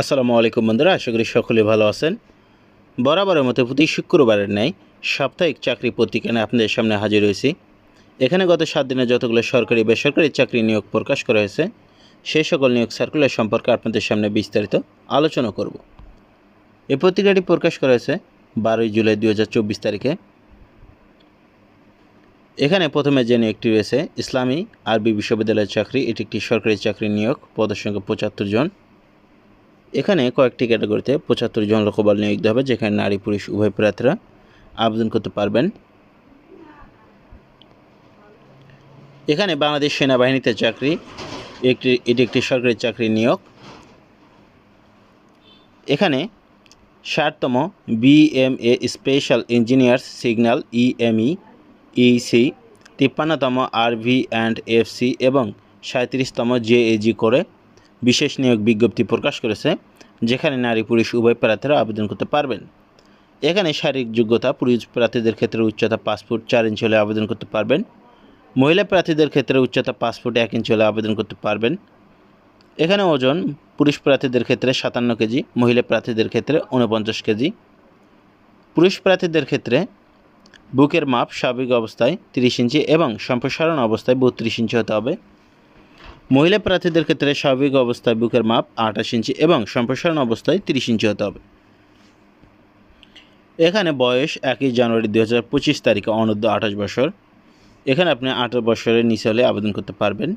আসসালামু আলাইকুম বন্ধুরা, আশা করি সকলে ভালো আছেন। বরাবরের মতো প্রতি শুক্রবারের ন্যায় সাপ্তাহিক চাকরি পত্রিকা আপনাদের সামনে হাজির হয়েছি। এখানে গত সাত দিনে যতগুলো সরকারি, বেসরকারি চাকরি নিয়োগ প্রকাশ করা হয়েছে, সেই সকল নিয়োগ সার্কুলার সম্পর্কে আপনাদের সামনে বিস্তারিত আলোচনা করব। এই পত্রিকাটি প্রকাশ করা হয়েছে বারোই জুলাই দু হাজার চব্বিশ তারিখে। এখানে প্রথমে যে নিয়োগটি রয়েছে, ইসলামী আরবি বিশ্ববিদ্যালয়ের চাকরি, এটি একটি সরকারি চাকরি নিয়োগ, পদের সংখ্যা পঁচাত্তর জন। এখানে কয়েকটি ক্যাটাগরিতে পঁচাত্তর জন লোকবল দেওয়া হবে, যেখানে নারী, পুরুষ, উভয় প্রার্থীরা আবেদন করতে পারবেন। এখানে বাংলাদেশ সেনাবাহিনীতে চাকরি, একটি, এটি একটি সরকারি চাকরি নিয়োগ। এখানে ষাটতম BMA special engineers signal EME EC তিপ্পান্নতম RV and FC এবং সাঁত্রিশতম জেএজি করে বিশেষ নিয়োগ বিজ্ঞপ্তি প্রকাশ করেছে, যেখানে নারী, পুরুষ, উভয় প্রার্থীরা আবেদন করতে পারবেন। এখানে শারীরিক যোগ্যতা, পুরুষ প্রার্থীদের ক্ষেত্রে উচ্চতা ফুট চার ইঞ্চি হলে আবেদন করতে পারবেন। মহিলা প্রার্থীদের ক্ষেত্রে উচ্চতা ফুট এক ইঞ্চি হলে আবেদন করতে পারবেন। এখানে ওজন, পুরুষ প্রার্থীদের ক্ষেত্রে সাতান্ন কেজি, মহিলা প্রার্থীদের ক্ষেত্রে উনপঞ্চাশ কেজি। পুরুষ প্রার্থীদের ক্ষেত্রে বুকের মাপ স্বাভাবিক অবস্থায় তিরিশ ইঞ্চি এবং সম্প্রসারণ অবস্থায় বত্রিশ ইঞ্চি হতে হবে। মহিলা প্রার্থীদের ক্ষেত্রে স্বাভাবিক অবস্থায় বুকের মাপ আঠাশ ইঞ্চি এবং সম্প্রসারণ অবস্থায় তিরিশ ইঞ্চি হতে হবে। এখানে বয়স একই জানুয়ারি দু হাজার পঁচিশ তারিখে অনূর্ধ্ব আঠাশ বছর। এখানে আপনি আঠারো বছরের নিচে হলে আবেদন করতে পারবেন।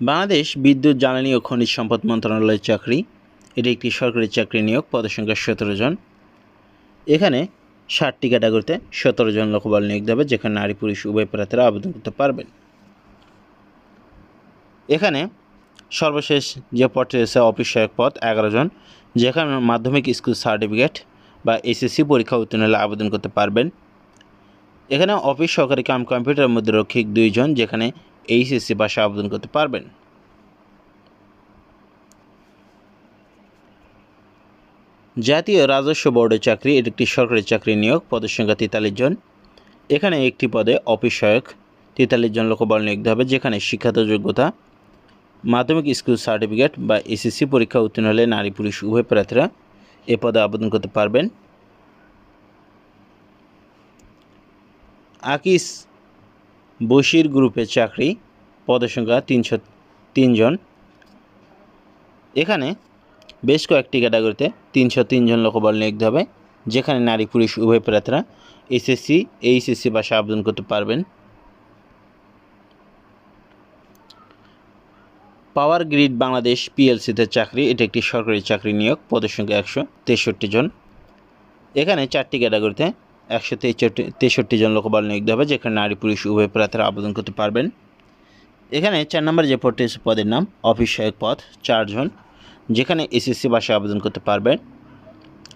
বাংলাদেশ বিদ্যুৎ, জ্বালানি ও খনিজ সম্পদ মন্ত্রণালয়ের চাকরি। এটি একটি সরকারি চাকরি নিয়োগ পদের সংখ্যা সতেরো জন। এখানে ষাটটি ক্যাটাগরিতে সতেরো জন লোকবল নিয়োগ দেবে, যেখানে নারী, পুরুষ, উভয় প্রার্থীরা আবেদন করতে পারবেন। এখানে সর্বশেষ যে পদটি রয়েছে, অফিস সহায়ক পদ, এগারো জন, যেখানে মাধ্যমিক স্কুল সার্টিফিকেট বা এসএসসি পরীক্ষা উত্তীর্ণ হলে আবেদন করতে পারবেন। এখানে অফিস সহকারী কাম কম্পিউটার মধ্যে রক্ষিক দুইজন যেখানে এইচএসসি পাশে আবেদন করতে পারবেন। জাতীয় রাজস্ব বোর্ডের চাকরি, এটি একটি সরকারি চাকরি নিয়োগ, পদের সংখ্যা তেতাল্লিশ জন। এখানে একটি পদে অফিস সহায়ক তেতাল্লিশ জন লোকবল নিয়োগ হবে, যেখানে শিক্ষাত যোগ্যতা মাধ্যমিক স্কুল সার্টিফিকেট বা এসএসসি পরীক্ষা উত্তীর্ণ হলে নারী পুরুষ উভয় প্রার্থীরা এ পদে আবেদন করতে পারবেন। আকিস বশির গ্রুপের চাকরি, পদের সংখ্যা তিনশো তিনজন এখানে বেশ কয়েকটি ক্যাটাগরিতে তিনশো তিনজন লোকবল নিয়োগ হবে, যেখানে নারী পুরুষ উভয় প্রার্থীরা এসএসসি, এইচএসসি ভাষা আবেদন করতে পারবেন। পাওয়ার গ্রিড বাংলাদেশ পিএলসিতে চাকরি, এটি একটি সরকারি চাকরি নিয়োগ, পদের সংখ্যা একশো তেষট্টি জন। এখানে চারটি ক্যাটাগরিতে একশো তেষট্টি তেষট্টি জন লোকবল নিয়োগ দেওয়া যেখানে নারী, পুরুষ, উভয় প্রার্থীরা আবেদন করতে পারবেন। এখানে চার নম্বর যে পদটি পদের নাম অফিস সহায়ক পদ চারজন যেখানে এসএসসি ভাষায় আবেদন করতে পারবেন।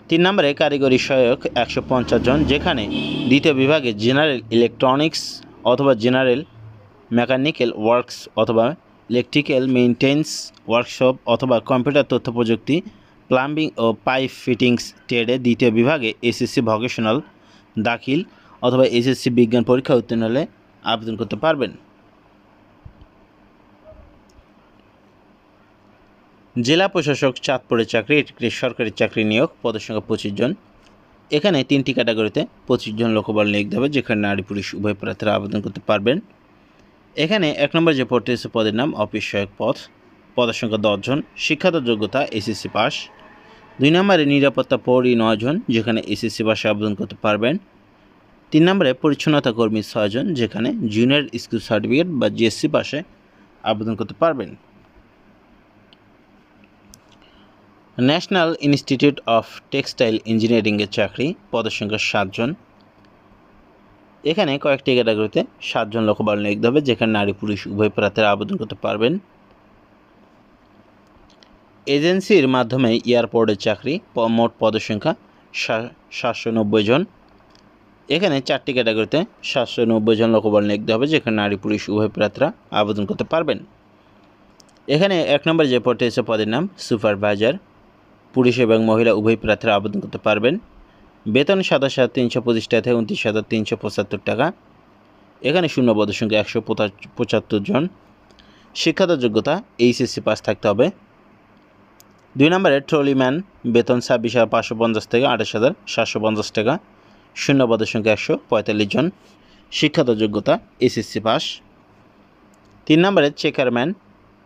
তিন নম্বরে কারিগরি সহায়ক একশো পঞ্চাশ জন, যেখানে দ্বিতীয় বিভাগে জেনারেল ইলেকট্রনিক্স অথবা জেনারেল মেকানিক্যাল ওয়ার্কস অথবা ইলেকট্রিক্যাল মেইনটেন্স ওয়ার্কশপ অথবা কম্পিউটার তথ্য প্রযুক্তি প্লাম্বিং ও পাইপ ফিটিংস ট্রেডে দ্বিতীয় বিভাগে এসএসসি ভকেশনাল দাখিল অথবা এসএসসি বিজ্ঞান পরীক্ষা উত্তীর্ণ হলে আবেদন করতে পারবেন। জেলা প্রশাসক চাঁদপুরের চাকরি, একটি সরকারি চাকরি নিয়োগ, পদের সংখ্যা পঁচিশ জন। এখানে তিনটি ক্যাটাগরিতে পঁচিশ জন লোকবল নিয়োগ দেবে, যেখানে নারী, পুরুষ, উভয় প্রার্থীরা আবেদন করতে পারবেন। এখানে এক নম্বর যে পদটি আছে পদের নাম অফিস সহায়ক পদ। পদের সংখ্যা দশজন শিক্ষাগত যোগ্যতা এসএসসি পাস। দুই নম্বরে নিরাপত্তা পৌরী নয়জন যেখানে এসএসসি পাশে আবেদন করতে পারবেন। তিন নম্বরে পরিচ্ছন্নতা কর্মী ছয়জন যেখানে জুনিয়র স্কুল সার্টিফিকেট বা জিএসসি পাশে আবেদন করতে পারবেন। ন্যাশনাল ইনস্টিটিউট অফ টেক্সটাইল ইঞ্জিনিয়ারিংয়ের চাকরি, পদের সংখ্যা সাতজন এখানে কয়েকটি ক্যাটাগরিতে সাতজন লোকবল নিয়োগ হবে যেখানে নারী, পুরুষ, উভয় প্রার্থীরা আবেদন করতে পারবেন। এজেন্সির মাধ্যমে এয়ারপোর্টের চাকরি মোট পদের সংখ্যা সা- সাতশো নব্বই জন। এখানে চারটি ক্যাটাগরিতে সাতশো নব্বই জন লোকবল নিয়োগ হবে, যেখানে নারী, পুরুষ, উভয় প্রার্থীরা আবেদন করতে পারবেন। এখানে এক নম্বর যে পদটি আছে, পদের নাম সুপারভাইজার। পুরুষ এবং মহিলা উভয় প্রার্থীরা আবেদন করতে পারবেন। বেতন সাতাশ হাজার তিনশো পঁচিশ টাকা থেকে উনত্রিশ হাজার তিনশো পঁচাত্তর টাকা। এখানে শূন্য পদের সংখ্যা একশো পঁচাত্তর জন। শিক্ষাগত যোগ্যতা, এইচএসসি পাস থাকতে হবে। দুই নম্বরে ট্রলিম্যান বেতন ছাব্বিশ হাজার পাঁচশো পঞ্চাশ থেকে আঠাশ হাজার সাতশো পঞ্চাশ টাকা। শূন্য পদের সংখ্যা একশো পঁয়তাল্লিশ জন। শিক্ষাগত যোগ্যতা এসএসসি পাস। তিন নম্বরে চেকারম্যান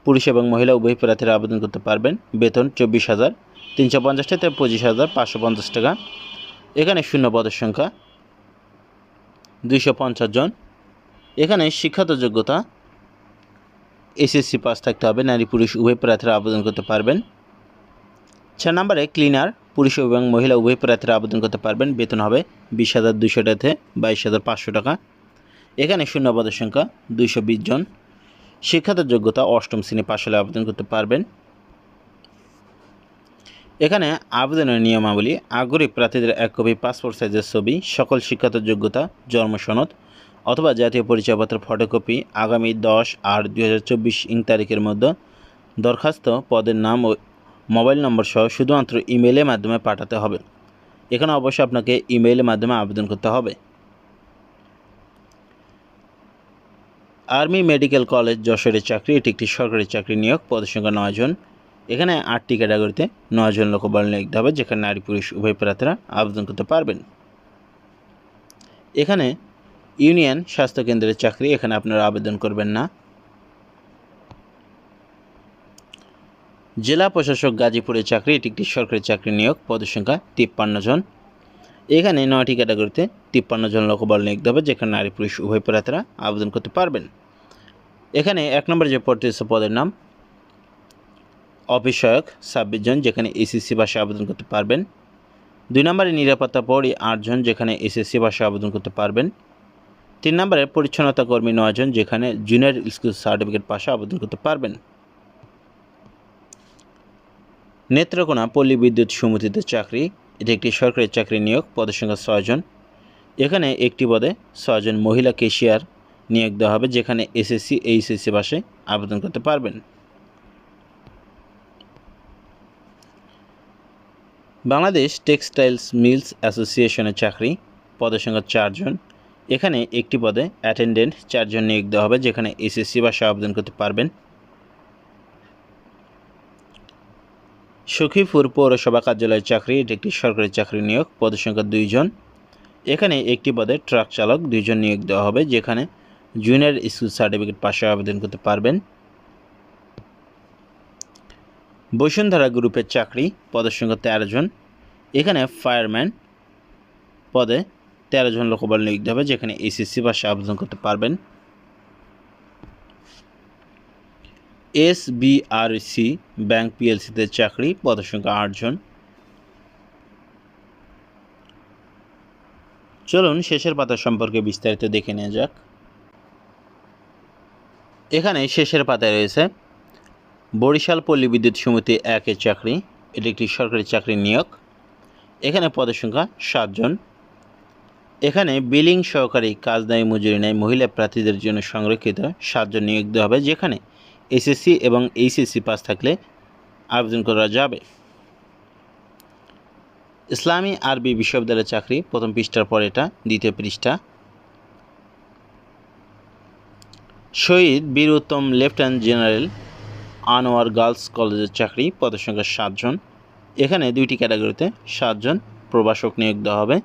পুরুষ এবং মহিলা, উভয় প্রার্থীরা আবেদন করতে পারবেন। বেতন চব্বিশ হাজার তিনশো পঞ্চাশ টাকা থেকে পঁচিশ হাজার পাঁচশো পঞ্চাশ টাকা। এখানে শূন্য পদের সংখ্যা দুইশো পঞ্চাশ জন। এখানে শিক্ষাগত যোগ্যতা এসএসসি পাস থাকতে হবে, নারী, পুরুষ, উভয় প্রার্থীরা আবেদন করতে পারবেন। চার নম্বরে ক্লিনার, পুরুষ এবং মহিলা উভয় প্রার্থীরা আবেদন করতে পারবেন। বেতন হবে বিশ হাজার দুশো টাকা থেকে বাইশ হাজার পাঁচশো টাকা। এখানে শূন্য পদের সংখ্যা দুইশো বিশ জন। শিক্ষাগত যোগ্যতা অষ্টম শ্রেণি পাশ হলে আবেদন করতে পারবেন। এখানে আবেদনের নিয়মাবলী, আগ্রহী প্রার্থীদের এক কপি পাসপোর্ট সাইজের ছবি, সকল শিক্ষাগত যোগ্যতা, জন্ম সনদ অথবা জাতীয় পরিচয়পত্রের ফটোকপি আগামী দশ আট দুই হাজার চব্বিশ ইং তারিখের মধ্যে দরখাস্ত, পদের নাম ও মোবাইল নম্বর সহ শুধুমাত্র ইমেলের মাধ্যমে পাঠাতে হবে। এখানে অবশ্যই আপনাকে ইমেইলের মাধ্যমে আবেদন করতে হবে। আর্মি মেডিকেল কলেজ যশোরের চাকরি, এটি একটি সরকারি চাকরি নিয়োগ, পদের সংখ্যা নয় জন। এখানে আটটি ক্যাটাগরিতে নয় জন লোকবল লিখতে হবে, যেখানে নারী, পুরুষ, উভয় প্রার্থীরা আবেদন করতে পারবেন। এখানে ইউনিয়ন স্বাস্থ্য কেন্দ্রের চাকরি, এখানে আপনারা আবেদন করবেন না। জেলা প্রশাসক গাজীপুরের চাকরি, এটি একটি সরকারি চাকরি নিয়োগ, পদের সংখ্যা তিপ্পান্ন জন। এখানে নয়টি ক্যাটাগরিতে তিপ্পান্ন জন লোকবল নিয়োগ হবে, যেখানে নারী, পুরুষ, উভয় প্রার্থীরা আবেদন করতে পারবেন। এখানে এক নম্বরে যে পদটি পদের নাম সহায়ক ছাব্বিশ জন যেখানে এসএসসি ভাষায় আবেদন করতে পারবেন। দুই নম্বরে নিরাপত্তা পৌরী আটজন যেখানে এসএসসি ভাষায় আবেদন করতে পারবেন। তিন নম্বরে পরিচ্ছন্নতা কর্মী নয়জন যেখানে জুনিয়র স্কুল সার্টিফিকেট পাশে আবেদন করতে পারবেন। নেত্রকোনা পল্লী বিদ্যুৎ সমিতিতে চাকরি, এটি একটি সরকারি চাকরি নিয়োগ, পদের সংখ্যা ছয়জন এখানে একটি পদে ছয়জন মহিলা কেশিয়ার নিয়োগ দেওয়া হবে, যেখানে এসএসসি এইচএসসি ভাষায় আবেদন করতে পারবেন। বাংলাদেশ টেক্সটাইলস মিলস অ্যাসোসিয়েশনের চাকরি, পদের সংখ্যা চারজন। এখানে একটি পদে অ্যাটেন্ডেন্ট চারজন নিয়োগ দেওয়া হবে, যেখানে এসএসসি ভাষায় আবেদন করতে পারবেন। সখীপুর পৌরসভা কার্যালয়ের চাকরি, এটি একটি সরকারি চাকরি নিয়োগ, পদের সংখ্যা দুইজন। এখানে একটি পদে ট্রাক চালক দুইজন নিয়োগ দেওয়া হবে, যেখানে জুনিয়র স্কুল সার্টিফিকেট পাশে আবেদন করতে পারবেন। বসুন্ধরা গ্রুপের চাকরি, পদের সংখ্যা তেরো জন। এখানে ফায়ারম্যান পদে তেরো জন লোকবল নিয়োগ হবে, যেখানে এসএসসি ভাষায় আবেদন করতে পারবেন। এস বিআরসি ব্যাংক পিএলসিতে চাকরি, পদের সংখ্যা আটজন চলুন শেষের পাতা সম্পর্কে বিস্তারিত দেখে নেওয়া যাক। এখানে শেষের পাতায় রয়েছে বরিশাল পল্লী বিদ্যুৎ সমিতি একের চাকরি, এটি একটি সরকারি চাকরি নিয়োগ। এখানে পদের সংখ্যা সাতজন। এখানে বিলিং সহকারী কাজ নেয় মজুরি নেয় মহিলা প্রার্থীদের জন্য সংরক্ষিত সাতজন নিয়োগ দেওয়া হবে, যেখানে এসএসসি এবং এইচএসসি পাস থাকলে আবেদন করা যাবে। ইসলামী আরবি বিশ্ববিদ্যালয়ের চাকরি, প্রথম পৃষ্ঠার পর এটা, দ্বিতীয় পৃষ্ঠা। Shaheed Bir Uttam lieutenant general Anwar girls কলেজের চাকরি, পদের সংখ্যা সাতজন। এখানে দুইটি ক্যাটাগরিতে সাতজন প্রবাসক নিয়োগ দেওয়া হবে।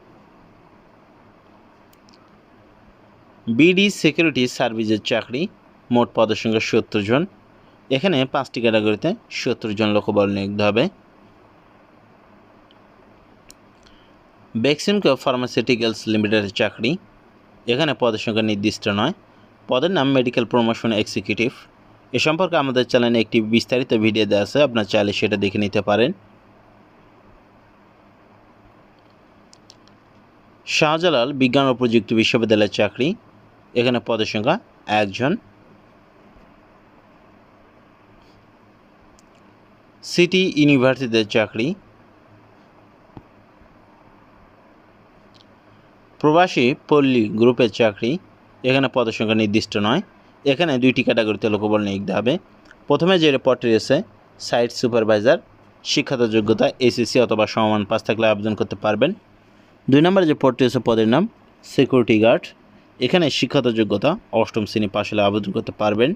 বিডি সিকিউরিটি সার্ভিসের চাকরি, মোট পদের সংখ্যা সত্তর জন এখানে পাঁচটি ক্যাটাগরিতে সত্তর জন লোকবল নিয়োগ দেওয়া হবে। বেক্সিমকো ফার্মাসিউটিক্যালস লিমিটেডের চাকরি, এখানে পদের সংখ্যা নির্দিষ্ট নয়। পদের নাম মেডিকেল প্রমোশন এক্সিকিউটিভ। এ সম্পর্কে আমাদের চ্যানেলে একটি বিস্তারিত ভিডিও দেওয়া আছে, আপনার চাইলে সেটা দেখে নিতে পারেন। শাহজালাল বিজ্ঞান ও প্রযুক্তি বিশ্ববিদ্যালয়ের চাকরি। এখানে পদের সংখ্যা একজন। সিটি ইউনিভার্সিটিতে চাকরি। প্রবাসী পল্লী গ্রুপের চাকরি। এখানে পদের সংখ্যা নির্দিষ্ট নয়। এখানে দুইটি ক্যাটাগরিতে লোকবল নিয়োগ হবে। প্রথমে যে রিপোর্টটি রয়েছে সাইট সুপারভাইজার শিক্ষাত যোগ্যতা এসএসসি অথবা সমমান পাস থাকলে আবেদন করতে পারবেন। দুই নম্বরে যে পদটি রয়েছে, পদের নাম সিকিউরিটি গার্ড এখানে শিক্ষাত যোগ্যতা, অষ্টম শ্রেণি পাশ হলে আবেদন করতে পারবেন।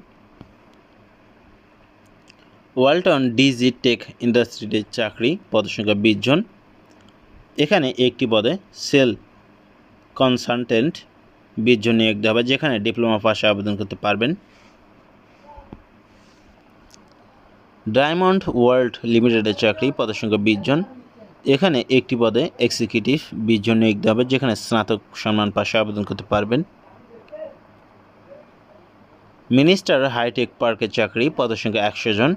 ওয়ালটন ডিজি টেক ইন্ডাস্ট্রিতে চাকরি পদসংখ্যা বিশ জন। এখানে একটি পদে সেল কনসালটেন্ট জন নিয়োগ দেওয়া হবে যেখানে ডিপ্লোমা পাশে আবেদন করতে পারবেন। ডায়মন্ড ওয়ার্ল্ড লিমিটেডের চাকরি পদসংখ্যা বিশ জন। এখানে একটি পদে এক্সিকিউটিভ বিশ জন নিয়োগ দেওয়া হবে যেখানে স্নাতক সম্মান পাশে আবেদন করতে পারবেন। মিনিস্টার হাইটেক পার্কের চাকরি পদসংখ্যা একশো জন।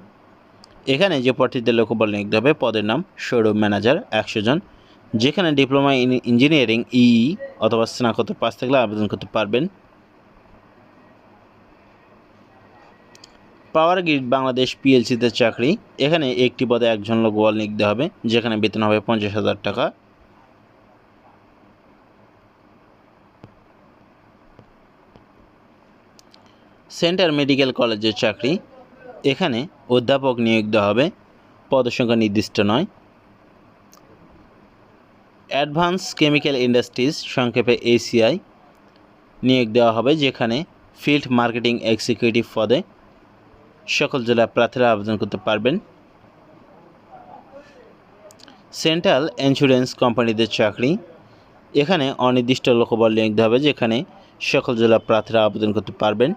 এখানে যে প্রার্থীদের লোকবল নিয়োগ দেওয়া হবে পদের নাম সৌরভ ম্যানেজার একশো জন। যেখানে ডিপ্লোমা ইন ইঞ্জিনিয়ারিং ইই অথবা স্নাতকোত্তর পাস থাকলে আবেদন করতে পারবেন। পাওয়ার গ্রিড বাংলাদেশ পিএলসিতে চাকরি। এখানে একটি পদে একজন লোক ওয়াল দেওয়া হবে, যেখানে বেতন হবে পঞ্চাশ হাজার টাকা। সেন্টার মেডিকেল কলেজের চাকরি। এখানে অধ্যাপক নিয়োগ দেওয়া হবে। পদসংখ্যা নির্দিষ্ট নয়। অ্যাডভান্স কেমিক্যাল ইন্ডাস্ট্রিজ সংক্ষেপে এসিআই নিয়োগ দেওয়া হবে, যেখানে ফিল্ড মার্কেটিং এক্সিকিউটিভ পদে সকল জেলা প্রার্থীরা আবেদন করতে পারবেন। সেন্ট্রাল ইন্স্যুরেন্স কোম্পানিদের চাকরি। এখানে অনির্দিষ্ট লোকবল নিয়োগ দেওয়া হবে, যেখানে সকল জেলা প্রার্থীরা আবেদন করতে পারবেন।